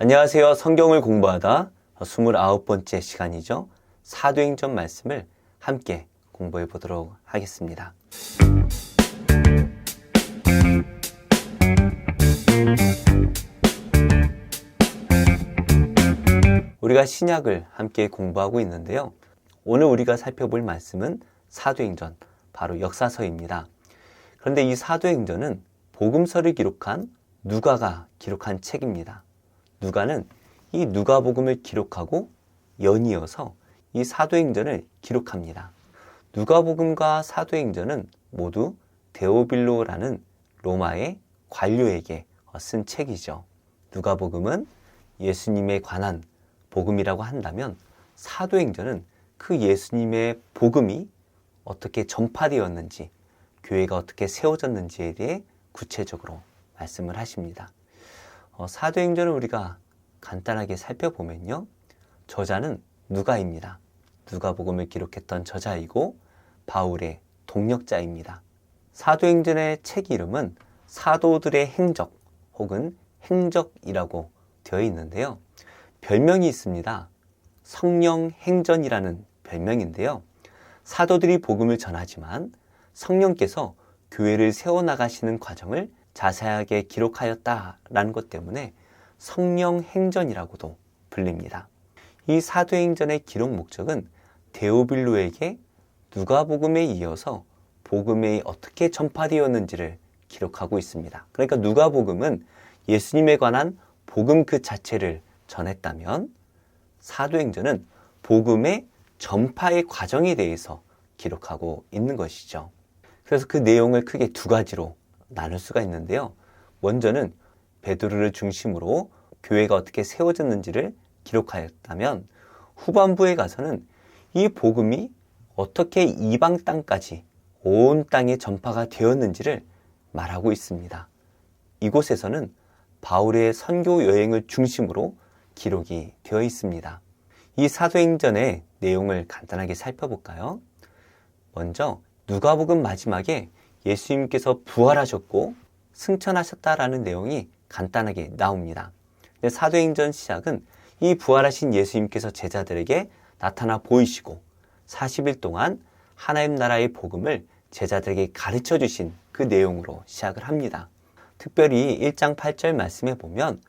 안녕하세요. 성경을 공부하다 29번째 시간이죠. 사도행전 말씀을 함께 공부해 보도록 하겠습니다. 우리가 신약을 함께 공부하고 있는데요. 오늘 우리가 살펴볼 말씀은 사도행전, 바로 역사서입니다. 그런데 이 사도행전은 복음서를 기록한 누가가 기록한 책입니다. 누가는 이 누가복음을 기록하고 연이어서 이 사도행전을 기록합니다. 누가복음과 사도행전은 모두 데오빌로라는 로마의 관료에게 쓴 책이죠. 누가복음은 예수님에 관한 복음이라고 한다면 사도행전은 그 예수님의 복음이 어떻게 전파되었는지, 교회가 어떻게 세워졌는지에 대해 구체적으로 말씀을 하십니다. 어, 사도행전을 우리가 간단하게 살펴보면요. 저자는 누가입니다. 누가복음을 기록했던 저자이고 바울의 동력자입니다. 사도행전의 책 이름은 사도들의 행적 혹은 행적이라고 되어 있는데요. 별명이 있습니다. 성령 행전이라는 별명인데요. 사도들이 복음을 전하지만 성령께서 교회를 세워나가시는 과정을 자세하게 기록하였다라는 것 때문에 성령 행전이라고도 불립니다. 이 사도행전의 기록 목적은 데오빌로에게 누가복음에 이어서 복음이 어떻게 전파되었는지를 기록하고 있습니다. 그러니까 누가복음은 예수님에 관한 복음 그 자체를 전했다면 사도행전은 복음의 전파의 과정에 대해서 기록하고 있는 것이죠. 그래서 그 내용을 크게 두 가지로 나눌 수가 있는데요. 먼저는 베드로를 중심으로 교회가 어떻게 세워졌는지를 기록하였다면 후반부에 가서는 이 복음이 어떻게 이방 땅까지 온 땅에 전파가 되었는지를 말하고 있습니다. 이곳에서는 바울의 선교 여행을 중심으로 기록이 되어 있습니다. 이 사도행전의 내용을 간단하게 살펴볼까요? 먼저 누가복음 마지막에 예수님께서 부활하셨고 승천하셨다라는 내용이 간단하게 나옵니다. 사도행전 시작은 이 부활하신 예수님께서 제자들에게 나타나 보이시고 40일 동안 하나님 나라의 복음을 제자들에게 가르쳐 주신 그 내용으로 시작을 합니다. 특별히 1장 8절 말씀에 보면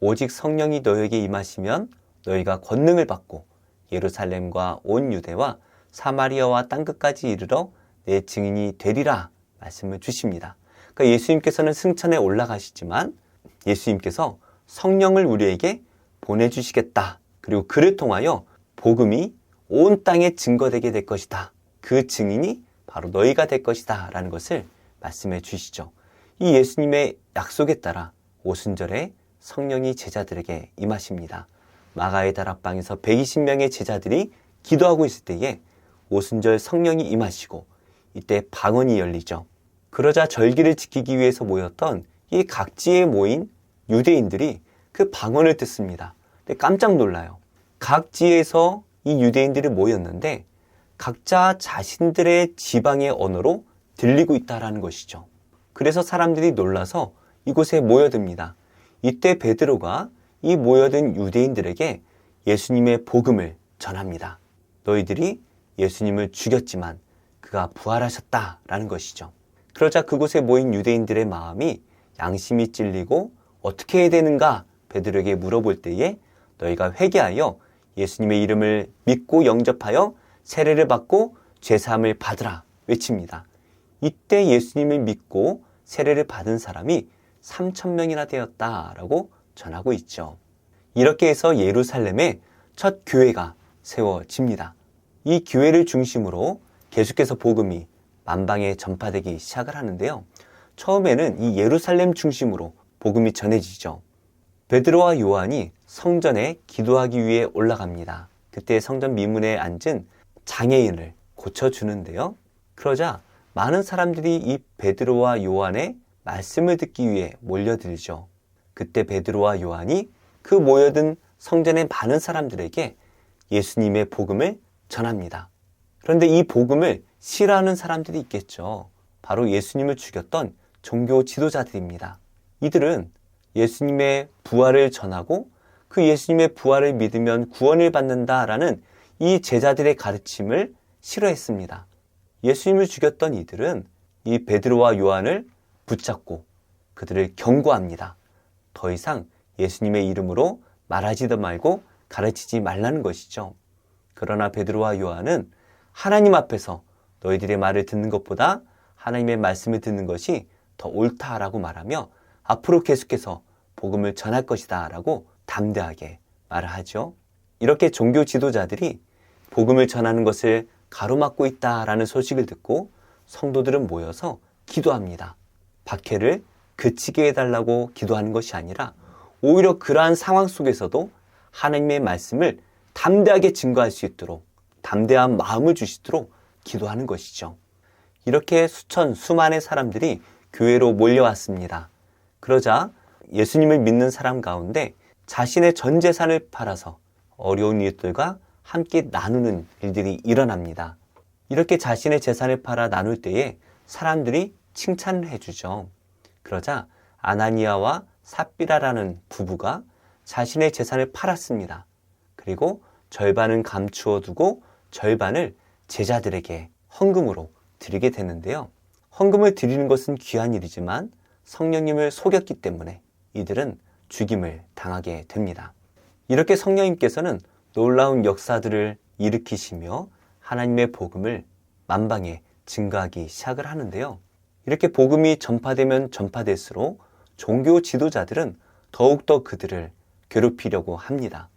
오직 성령이 너에게 임하시면 너희가 권능을 받고 예루살렘과 온 유대와 사마리아와 땅 끝까지 이르러 내 증인이 되리라 말씀을 주십니다. 그러니까 예수님께서는 승천에 올라가시지만 예수님께서 성령을 우리에게 보내주시겠다. 그리고 그를 통하여 복음이 온 땅에 증거되게 될 것이다. 그 증인이 바로 너희가 될 것이다. 라는 것을 말씀해 주시죠. 이 예수님의 약속에 따라 오순절에 성령이 제자들에게 임하십니다. 마가의 다락방에서 120명의 제자들이 기도하고 있을 때에 오순절 성령이 임하시고 이때 방언이 열리죠. 그러자 절기를 지키기 위해서 모였던 이 각지에 모인 유대인들이 그 방언을 듣습니다. 깜짝 놀라요. 각지에서 이 유대인들이 모였는데 각자 자신들의 지방의 언어로 들리고 있다라는 것이죠. 그래서 사람들이 놀라서 이곳에 모여듭니다. 이때 베드로가 이 모여든 유대인들에게 예수님의 복음을 전합니다. 너희들이 예수님을 죽였지만 그가 부활하셨다라는 것이죠. 그러자 그곳에 모인 유대인들의 마음이 양심이 찔리고 어떻게 해야 되는가 베드로에게 물어볼 때에 너희가 회개하여 예수님의 이름을 믿고 영접하여 세례를 받고 죄 사함을 받으라 외칩니다. 이때 예수님을 믿고 세례를 받은 사람이 3천 명이나 되었다라고 전하고 있죠. 이렇게 해서 예루살렘에 첫 교회가 세워집니다. 이 교회를 중심으로 계속해서 복음이 만방에 전파되기 시작을 하는데요. 처음에는 이 예루살렘 중심으로 복음이 전해지죠. 베드로와 요한이 성전에 기도하기 위해 올라갑니다. 그때 성전 미문에 앉은 장애인을 고쳐주는데요. 그러자 많은 사람들이 이 베드로와 요한의 말씀을 듣기 위해 몰려들죠. 그때 베드로와 요한이 그 모여든 성전의 많은 사람들에게 예수님의 복음을 전합니다. 그런데 이 복음을 싫어하는 사람들이 있겠죠. 바로 예수님을 죽였던 종교 지도자들입니다. 이들은 예수님의 부활을 전하고 그 예수님의 부활을 믿으면 구원을 받는다라는 이 제자들의 가르침을 싫어했습니다. 예수님을 죽였던 이들은 이 베드로와 요한을 붙잡고 그들을 경고합니다. 더 이상 예수님의 이름으로 말하지도 말고 가르치지 말라는 것이죠. 그러나 베드로와 요한은 하나님 앞에서 너희들의 말을 듣는 것보다 하나님의 말씀을 듣는 것이 더 옳다라고 말하며 앞으로 계속해서 복음을 전할 것이다 라고 담대하게 말을 하죠. 이렇게 종교 지도자들이 복음을 전하는 것을 가로막고 있다라는 소식을 듣고 성도들은 모여서 기도합니다. 박해를 그치게 해달라고 기도하는 것이 아니라 오히려 그러한 상황 속에서도 하나님의 말씀을 담대하게 증거할 수 있도록 담대한 마음을 주시도록 기도하는 것이죠. 이렇게 수천, 수만의 사람들이 교회로 몰려왔습니다. 그러자 예수님을 믿는 사람 가운데 자신의 전 재산을 팔아서 어려운 이웃들과 함께 나누는 일들이 일어납니다. 이렇게 자신의 재산을 팔아 나눌 때에 사람들이 칭찬을 해주죠. 그러자 아나니아와 삽비라라는 부부가 자신의 재산을 팔았습니다. 그리고 절반은 감추어 두고 절반을 제자들에게 헌금으로 드리게 되는데요. 헌금을 드리는 것은 귀한 일이지만 성령님을 속였기 때문에 이들은 죽임을 당하게 됩니다. 이렇게 성령님께서는 놀라운 역사들을 일으키시며 하나님의 복음을 만방에 증가하기 시작을 하는데요. 이렇게 복음이 전파되면 전파될수록 종교 지도자들은 더욱더 그들을 괴롭히려고 합니다.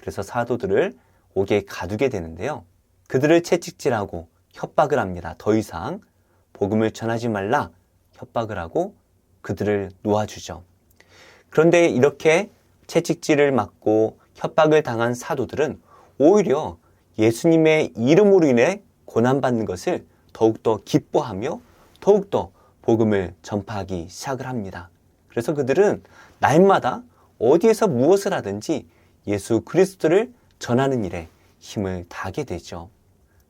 그래서 사도들을 옥에 가두게 되는데요. 그들을 채찍질하고 협박을 합니다. 더 이상 복음을 전하지 말라 협박을 하고 그들을 놓아주죠. 그런데 이렇게 채찍질을 맞고 협박을 당한 사도들은 오히려 예수님의 이름으로 인해 고난받는 것을 더욱더 기뻐하며 더욱더 복음을 전파하기 시작을 합니다. 그래서 그들은 날마다 어디에서 무엇을 하든지 예수 그리스도를 전하는 일에 힘을 다하게 되죠.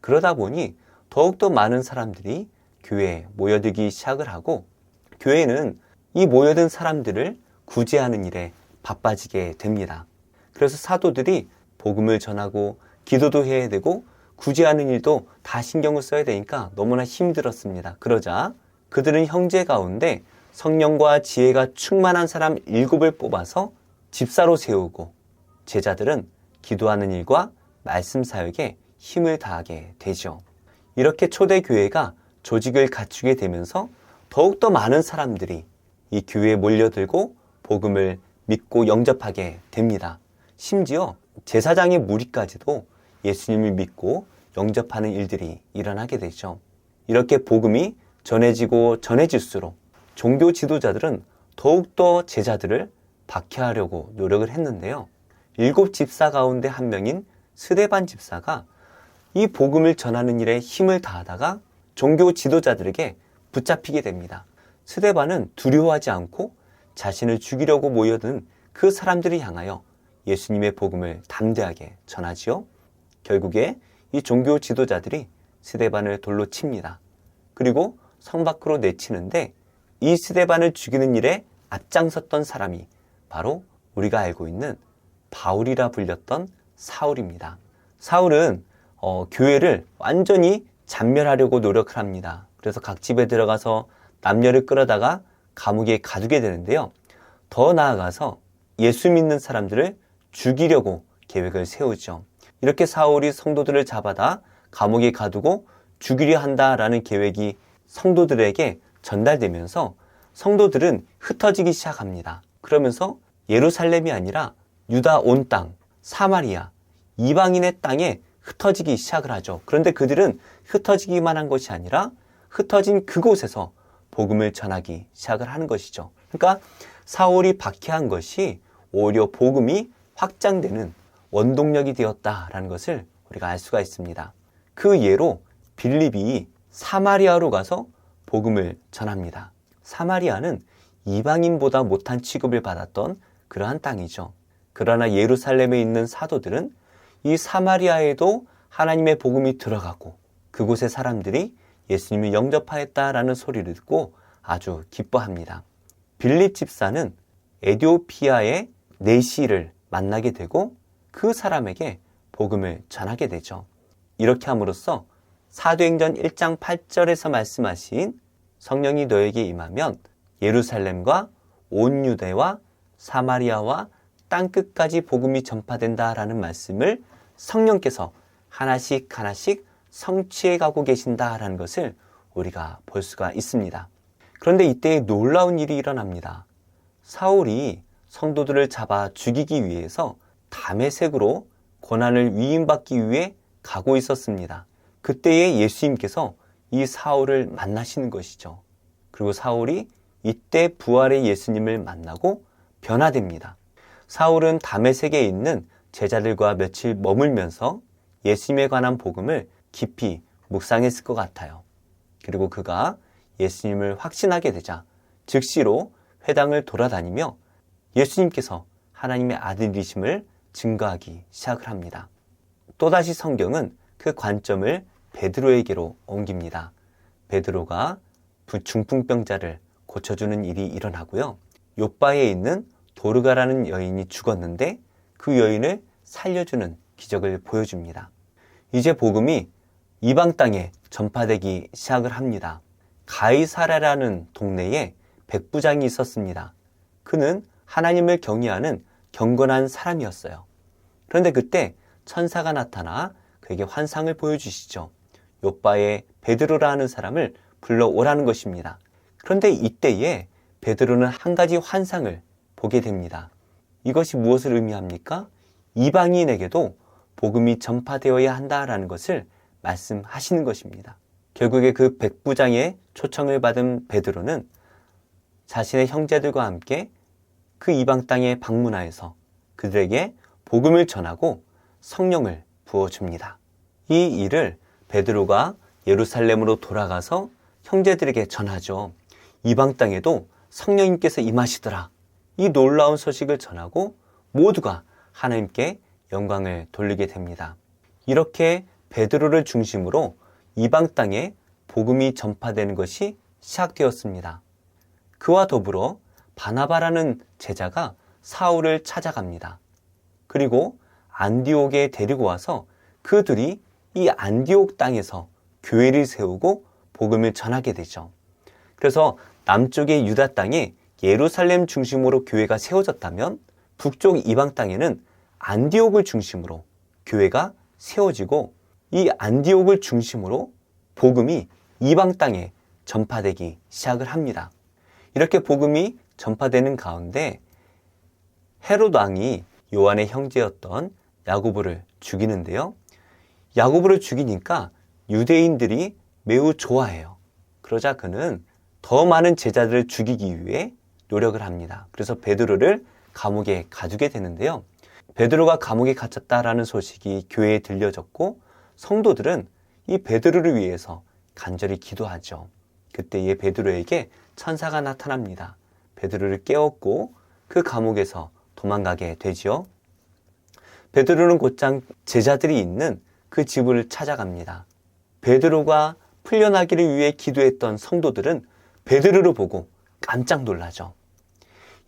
그러다 보니 더욱더 많은 사람들이 교회에 모여들기 시작을 하고 교회는 이 모여든 사람들을 구제하는 일에 바빠지게 됩니다. 그래서 사도들이 복음을 전하고 기도도 해야 되고 구제하는 일도 다 신경을 써야 되니까 너무나 힘들었습니다. 그러자 그들은 형제 가운데 성령과 지혜가 충만한 사람 일곱을 뽑아서 집사로 세우고 제자들은 기도하는 일과 말씀 사역에 힘을 다하게 되죠. 이렇게 초대교회가 조직을 갖추게 되면서 더욱더 많은 사람들이 이 교회에 몰려들고 복음을 믿고 영접하게 됩니다. 심지어 제사장의 무리까지도 예수님을 믿고 영접하는 일들이 일어나게 되죠. 이렇게 복음이 전해지고 전해질수록 종교 지도자들은 더욱더 제자들을 박해하려고 노력을 했는데요. 일곱 집사 가운데 한 명인 스데반 집사가 이 복음을 전하는 일에 힘을 다하다가 종교 지도자들에게 붙잡히게 됩니다. 스데반은 두려워하지 않고 자신을 죽이려고 모여든 그 사람들을 향하여 예수님의 복음을 담대하게 전하지요. 결국에 이 종교 지도자들이 스데반을 돌로 칩니다. 그리고 성 밖으로 내치는데 이 스데반을 죽이는 일에 앞장섰던 사람이 바로 우리가 알고 있는 바울이라 불렸던 사울입니다. 사울은 어, 교회를 완전히 잔멸하려고 노력을 합니다. 그래서 각 집에 들어가서 남녀를 끌어다가 감옥에 가두게 되는데요. 더 나아가서 예수 믿는 사람들을 죽이려고 계획을 세우죠. 이렇게 사울이 성도들을 잡아다 감옥에 가두고 죽이려 한다라는 계획이 성도들에게 전달되면서 성도들은 흩어지기 시작합니다. 그러면서 예루살렘이 아니라 유다 온 땅, 사마리아, 이방인의 땅에 흩어지기 시작을 하죠. 그런데 그들은 흩어지기만 한 것이 아니라 흩어진 그곳에서 복음을 전하기 시작을 하는 것이죠. 그러니까 사울이 박해한 것이 오히려 복음이 확장되는 원동력이 되었다라는 것을 우리가 알 수가 있습니다. 그 예로 빌립이 사마리아로 가서 복음을 전합니다. 사마리아는 이방인보다 못한 취급을 받았던 그러한 땅이죠. 그러나 예루살렘에 있는 사도들은 이 사마리아에도 하나님의 복음이 들어가고 그곳의 사람들이 예수님을 영접하였다라는 소리를 듣고 아주 기뻐합니다. 빌립 집사는 에디오피아의 내시를 만나게 되고 그 사람에게 복음을 전하게 되죠. 이렇게 함으로써 사도행전 1장 8절에서 말씀하신 성령이 너에게 임하면 예루살렘과 온 유대와 사마리아와 땅 끝까지 복음이 전파된다라는 말씀을 성령께서 하나씩 하나씩 성취해 가고 계신다라는 것을 우리가 볼 수가 있습니다. 그런데 이때 놀라운 일이 일어납니다. 사울이 성도들을 잡아 죽이기 위해서 담의색으로 고난을 위임받기 위해 가고 있었습니다. 그때에 예수님께서 이 사울을 만나시는 것이죠. 그리고 사울이 이때 부활의 예수님을 만나고 변화됩니다. 사울은 담의색에 있는 제자들과 며칠 머물면서 예수님에 관한 복음을 깊이 묵상했을 것 같아요. 그리고 그가 예수님을 확신하게 되자 즉시로 회당을 돌아다니며 예수님께서 하나님의 아들이심을 증거하기 시작을 합니다. 또다시 성경은 그 관점을 베드로에게로 옮깁니다. 베드로가 중풍병자를 고쳐주는 일이 일어나고요. 요바에 있는 도르가라는 여인이 죽었는데 그 여인을 살려주는 기적을 보여줍니다. 이제 복음이 이방 땅에 전파되기 시작을 합니다. 가이사라라는 동네에 백부장이 있었습니다. 그는 하나님을 경외하는 경건한 사람이었어요. 그런데 그때 천사가 나타나 그에게 환상을 보여주시죠. 요바의 베드로라는 사람을 불러오라는 것입니다. 그런데 이때에 베드로는 한 가지 환상을 보게 됩니다. 이것이 무엇을 의미합니까? 이방인에게도 복음이 전파되어야 한다라는 것을 말씀하시는 것입니다. 결국에 그 백부장의 초청을 받은 베드로는 자신의 형제들과 함께 그 이방 땅에 방문하여서 그들에게 복음을 전하고 성령을 부어줍니다. 이 일을 베드로가 예루살렘으로 돌아가서 형제들에게 전하죠. 이방 땅에도 성령님께서 임하시더라. 이 놀라운 소식을 전하고 모두가 하나님께 영광을 돌리게 됩니다. 이렇게 베드로를 중심으로 이방 땅에 복음이 전파되는 것이 시작되었습니다. 그와 더불어 바나바라는 제자가 사울을 찾아갑니다. 그리고 안디옥에 데리고 와서 그들이 이 안디옥 땅에서 교회를 세우고 복음을 전하게 되죠. 그래서 남쪽의 유다 땅에 예루살렘 중심으로 교회가 세워졌다면 북쪽 이방 땅에는 안디옥을 중심으로 교회가 세워지고 이 안디옥을 중심으로 복음이 이방 땅에 전파되기 시작을 합니다. 이렇게 복음이 전파되는 가운데 헤롯 왕이 요한의 형제였던 야고보를 죽이는데요. 야고보를 죽이니까 유대인들이 매우 좋아해요. 그러자 그는 더 많은 제자들을 죽이기 위해 노력을 합니다. 그래서 베드로를 감옥에 가두게 되는데요. 베드로가 감옥에 갇혔다라는 소식이 교회에 들려졌고 성도들은 이 베드로를 위해서 간절히 기도하죠. 그때에 베드로에게 천사가 나타납니다. 베드로를 깨웠고 그 감옥에서 도망가게 되지요. 베드로는 곧장 제자들이 있는 그 집을 찾아갑니다. 베드로가 풀려나기를 위해 기도했던 성도들은 베드로를 보고 깜짝 놀라죠.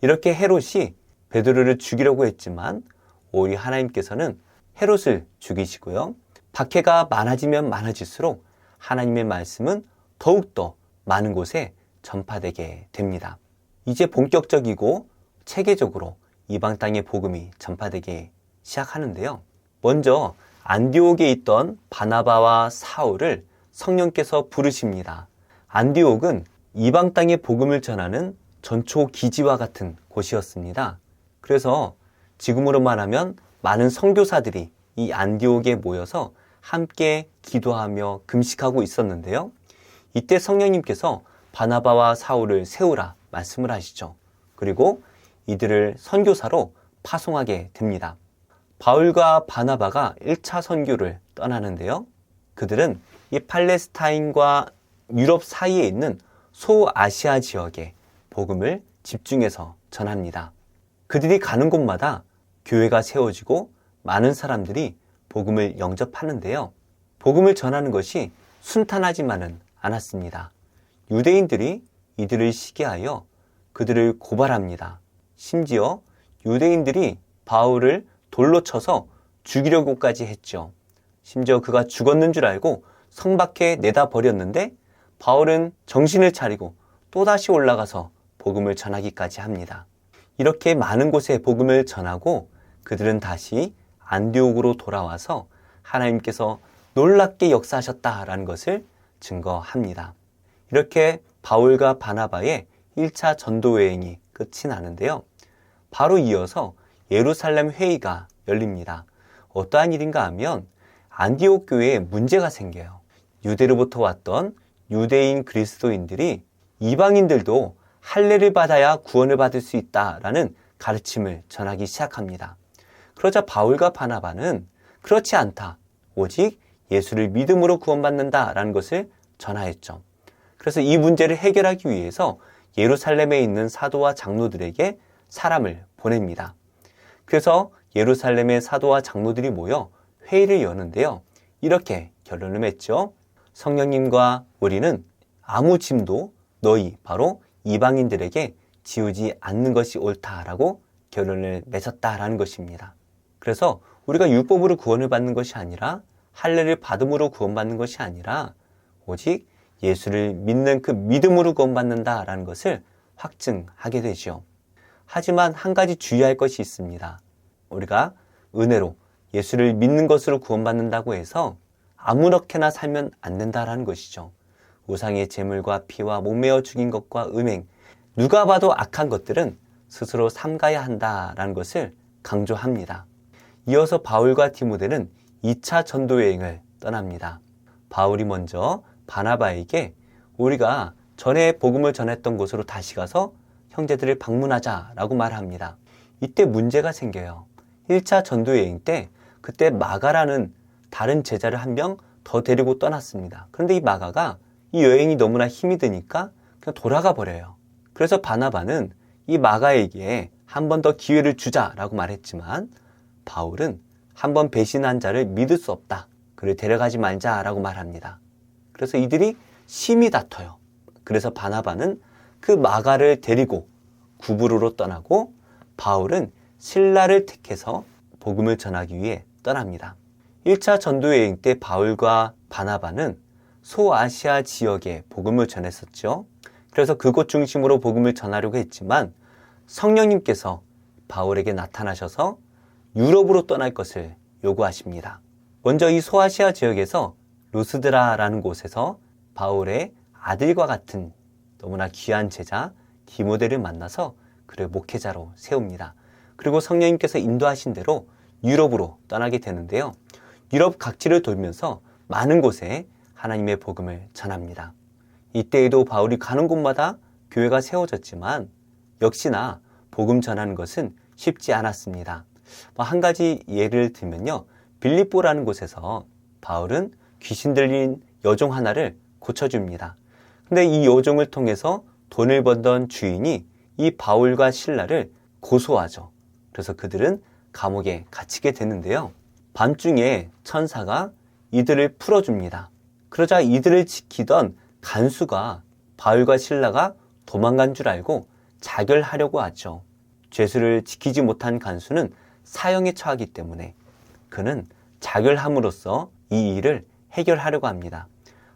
이렇게 헤롯이 베드로를 죽이려고 했지만 오히려 하나님께서는 헤롯을 죽이시고요. 박해가 많아지면 많아질수록 하나님의 말씀은 더욱더 많은 곳에 전파되게 됩니다. 이제 본격적이고 체계적으로 이방 땅의 복음이 전파되기 시작하는데요. 먼저 안디옥에 있던 바나바와 사울을 성령께서 부르십니다. 안디옥은 이방 땅의 복음을 전하는 전초 기지와 같은 곳이었습니다. 그래서 지금으로 말하면 많은 선교사들이 이 안디옥에 모여서 함께 기도하며 금식하고 있었는데요. 이때 성령님께서 바나바와 사울을 세우라 말씀을 하시죠. 그리고 이들을 선교사로 파송하게 됩니다. 바울과 바나바가 1차 선교를 떠나는데요. 그들은 이 팔레스타인과 유럽 사이에 있는 소아시아 지역에 복음을 집중해서 전합니다. 그들이 가는 곳마다 교회가 세워지고 많은 사람들이 복음을 영접하는데요. 복음을 전하는 것이 순탄하지만은 않았습니다. 유대인들이 이들을 시기하여 그들을 고발합니다. 심지어 유대인들이 바울을 돌로 쳐서 죽이려고까지 했죠. 심지어 그가 죽었는 줄 알고 성 밖에 내다 버렸는데 바울은 정신을 차리고 또다시 올라가서 복음을 전하기까지 합니다. 이렇게 많은 곳에 복음을 전하고 그들은 다시 안디옥으로 돌아와서 하나님께서 놀랍게 역사하셨다라는 것을 증거합니다. 이렇게 바울과 바나바의 1차 전도 여행이 끝이 나는데요. 바로 이어서 예루살렘 회의가 열립니다. 어떠한 일인가 하면 안디옥 교회에 문제가 생겨요. 유대로부터 왔던 유대인 그리스도인들이 이방인들도 할례를 받아야 구원을 받을 수 있다라는 가르침을 전하기 시작합니다. 그러자 바울과 바나바는 그렇지 않다. 오직 예수를 믿음으로 구원받는다라는 것을 전하였죠. 그래서 이 문제를 해결하기 위해서 예루살렘에 있는 사도와 장로들에게 사람을 보냅니다. 그래서 예루살렘의 사도와 장로들이 모여 회의를 여는데요. 이렇게 결론을 맺죠. 성령님과 우리는 아무 짐도 너희 바로 이방인들에게 지우지 않는 것이 옳다라고 결론을 맺었다라는 것입니다. 그래서 우리가 율법으로 구원을 받는 것이 아니라 할례를 받음으로 구원받는 것이 아니라 오직 예수를 믿는 그 믿음으로 구원받는다라는 것을 확증하게 되죠. 하지만 한 가지 주의할 것이 있습니다. 우리가 은혜로 예수를 믿는 것으로 구원받는다고 해서 아무렇게나 살면 안 된다라는 것이죠. 우상의 재물과 피와 몸매어 죽인 것과 음행, 누가 봐도 악한 것들은 스스로 삼가야 한다라는 것을 강조합니다. 이어서 바울과 디모데는 2차 전도 여행을 떠납니다. 바울이 먼저 바나바에게 우리가 전에 복음을 전했던 곳으로 다시 가서 형제들을 방문하자라고 말합니다. 이때 문제가 생겨요. 1차 전도 여행 때 그때 마가라는 다른 제자를 한 명 더 데리고 떠났습니다. 그런데 이 마가가 이 여행이 너무나 힘이 드니까 그냥 돌아가 버려요. 그래서 바나바는 이 마가에게 한 번 더 기회를 주자라고 말했지만 바울은 한 번 배신한 자를 믿을 수 없다. 그를 데려가지 말자라고 말합니다. 그래서 이들이 심히 다퉈요. 그래서 바나바는 그 마가를 데리고 구부로로 떠나고 바울은 신라를 택해서 복음을 전하기 위해 떠납니다. 1차 전도 여행 때 바울과 바나바는 소아시아 지역에 복음을 전했었죠. 그래서 그곳 중심으로 복음을 전하려고 했지만 성령님께서 바울에게 나타나셔서 유럽으로 떠날 것을 요구하십니다. 먼저 이 소아시아 지역에서 루스드라라는 곳에서 바울의 아들과 같은 너무나 귀한 제자 디모데를 만나서 그를 목회자로 세웁니다. 그리고 성령님께서 인도하신 대로 유럽으로 떠나게 되는데요. 유럽 각지를 돌면서 많은 곳에 하나님의 복음을 전합니다. 이때에도 바울이 가는 곳마다 교회가 세워졌지만 역시나 복음 전하는 것은 쉽지 않았습니다. 뭐한 가지 예를 들면요. 빌립보라는 곳에서 바울은 귀신 들린 여종 하나를 고쳐줍니다. 근데 이 여종을 통해서 돈을 번던 주인이 이 바울과 신라를 고소하죠. 그래서 그들은 감옥에 갇히게 되는데요. 밤중에 천사가 이들을 풀어줍니다. 그러자 이들을 지키던 간수가 바울과 신라가 도망간 줄 알고 자결하려고 하죠. 죄수를 지키지 못한 간수는 사형에 처하기 때문에 그는 자결함으로써 이 일을 해결하려고 합니다.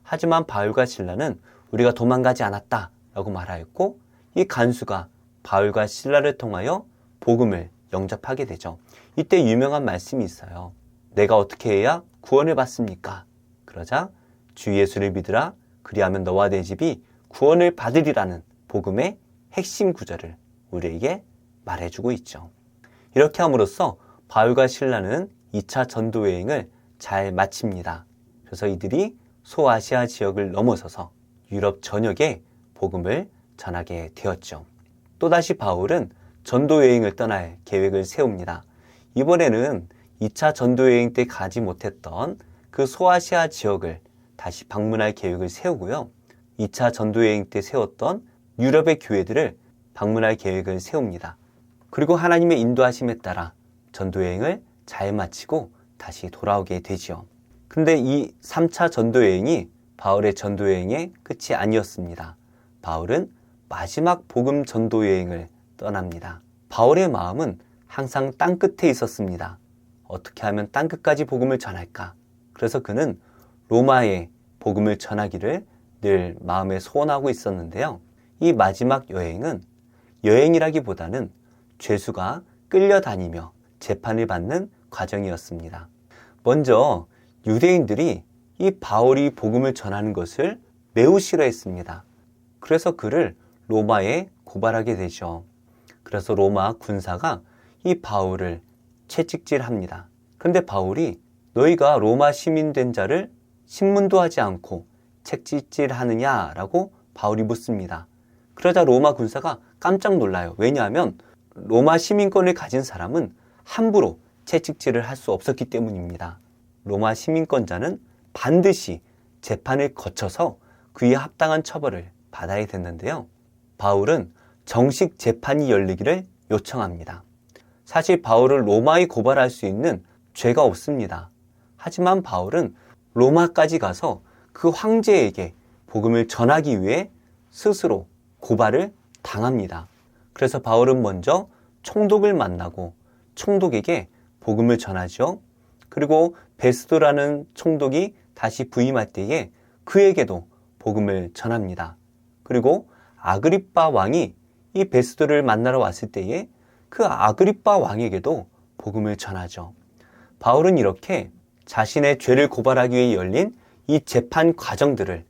하지만 바울과 신라는 우리가 도망가지 않았다 라고 말하였고 이 간수가 바울과 신라를 통하여 복음을 영접하게 되죠. 이때 유명한 말씀이 있어요. 내가 어떻게 해야 구원을 받습니까? 그러자 주 예수를 믿으라 그리하면 너와 내 집이 구원을 받으리라는 복음의 핵심 구절을 우리에게 말해주고 있죠. 이렇게 함으로써 바울과 신라는 2차 전도 여행을 잘 마칩니다. 그래서 이들이 소아시아 지역을 넘어서서 유럽 전역에 복음을 전하게 되었죠. 또다시 바울은 전도 여행을 떠날 계획을 세웁니다. 이번에는 2차 전도 여행 때 가지 못했던 그 소아시아 지역을 다시 방문할 계획을 세우고요. 2차 전도 여행 때 세웠던 유럽의 교회들을 방문할 계획을 세웁니다. 그리고 하나님의 인도하심에 따라 전도 여행을 잘 마치고 다시 돌아오게 되지요. 근데 이 3차 전도 여행이 바울의 전도 여행의 끝이 아니었습니다. 바울은 마지막 복음 전도 여행을 떠납니다. 바울의 마음은 항상 땅 끝에 있었습니다. 어떻게 하면 땅 끝까지 복음을 전할까? 그래서 그는 로마에 복음을 전하기를 늘 마음에 소원하고 있었는데요. 이 마지막 여행은 여행이라기보다는 죄수가 끌려다니며 재판을 받는 과정이었습니다. 먼저 유대인들이 이 바울이 복음을 전하는 것을 매우 싫어했습니다. 그래서 그를 로마에 고발하게 되죠. 그래서 로마 군사가 이 바울을 채찍질합니다. 그런데 바울이 너희가 로마 시민 된 자를 신문도 하지 않고 채찍질하느냐라고 바울이 묻습니다. 그러자 로마 군사가 깜짝 놀라요. 왜냐하면 로마 시민권을 가진 사람은 함부로 채찍질을 할 수 없었기 때문입니다. 로마 시민권자는 반드시 재판을 거쳐서 그에 합당한 처벌을 받아야 됐는데요. 바울은 정식 재판이 열리기를 요청합니다. 사실 바울을 로마에 고발할 수 있는 죄가 없습니다. 하지만 바울은 로마까지 가서 그 황제에게 복음을 전하기 위해 스스로 고발을 당합니다. 그래서 바울은 먼저 총독을 만나고 총독에게 복음을 전하죠. 그리고 베스도라는 총독이 다시 부임할 때에 그에게도 복음을 전합니다. 그리고 아그리빠 왕이 이 베스도를 만나러 왔을 때에 그 아그리빠 왕에게도 복음을 전하죠. 바울은 이렇게 자신의 죄를 고발하기 위해 열린 이 재판 과정들을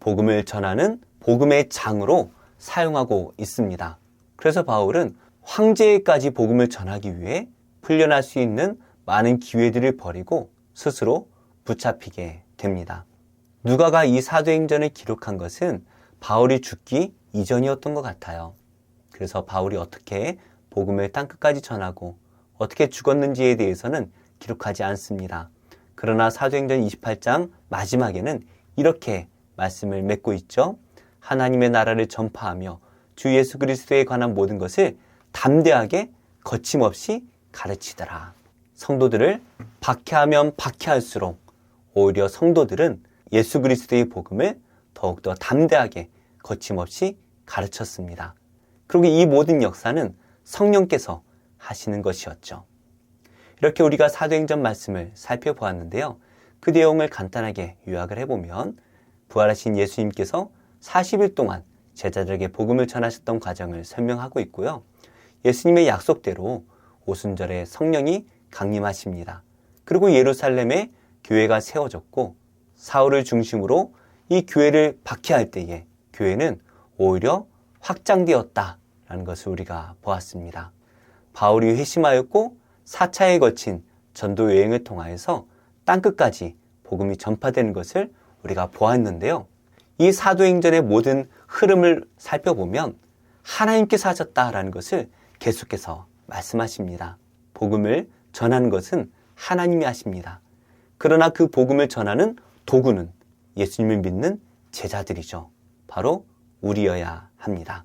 복음을 전하는 복음의 장으로 사용하고 있습니다. 그래서 바울은 황제에까지 복음을 전하기 위해 풀려날 수 있는 많은 기회들을 버리고 스스로 붙잡히게 됩니다. 누가가 이 사도행전을 기록한 것은 바울이 죽기 이전이었던 것 같아요. 그래서 바울이 어떻게 복음을 땅끝까지 전하고 어떻게 죽었는지에 대해서는 기록하지 않습니다. 그러나 사도행전 28장 마지막에는 이렇게 말씀을 맺고 있죠. 하나님의 나라를 전파하며 주 예수 그리스도에 관한 모든 것을 담대하게 거침없이 가르치더라. 성도들을 박해하면 박해할수록 오히려 성도들은 예수 그리스도의 복음을 더욱더 담대하게 거침없이 가르쳤습니다. 그리고 이 모든 역사는 성령께서 하시는 것이었죠. 이렇게 우리가 사도행전 말씀을 살펴보았는데요. 그 내용을 간단하게 요약을 해보면 부활하신 예수님께서 40일 동안 제자들에게 복음을 전하셨던 과정을 설명하고 있고요. 예수님의 약속대로 오순절에 성령이 강림하십니다. 그리고 예루살렘에 교회가 세워졌고 사울을 중심으로 이 교회를 박해할 때에 교회는 오히려 확장되었다라는 것을 우리가 보았습니다. 바울이 회심하였고 4차에 거친 전도 여행을 통하여서 땅끝까지 복음이 전파되는 것을 우리가 보았는데요. 이 사도행전의 모든 흐름을 살펴보면 하나님께서 하셨다라는 것을 계속해서 말씀하십니다. 복음을 전하는 것은 하나님이 하십니다. 그러나 그 복음을 전하는 도구는 예수님을 믿는 제자들이죠. 바로 우리여야 합니다.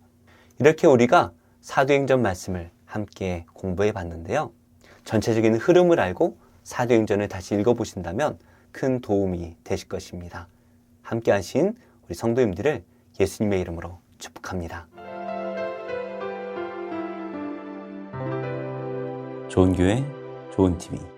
이렇게 우리가 사도행전 말씀을 함께 공부해 봤는데요. 전체적인 흐름을 알고 사도행전을 다시 읽어보신다면 큰 도움이 되실 것입니다. 함께 하신 우리 성도님들을 예수님의 이름으로 축복합니다. 좋은 교회, 좋은 TV.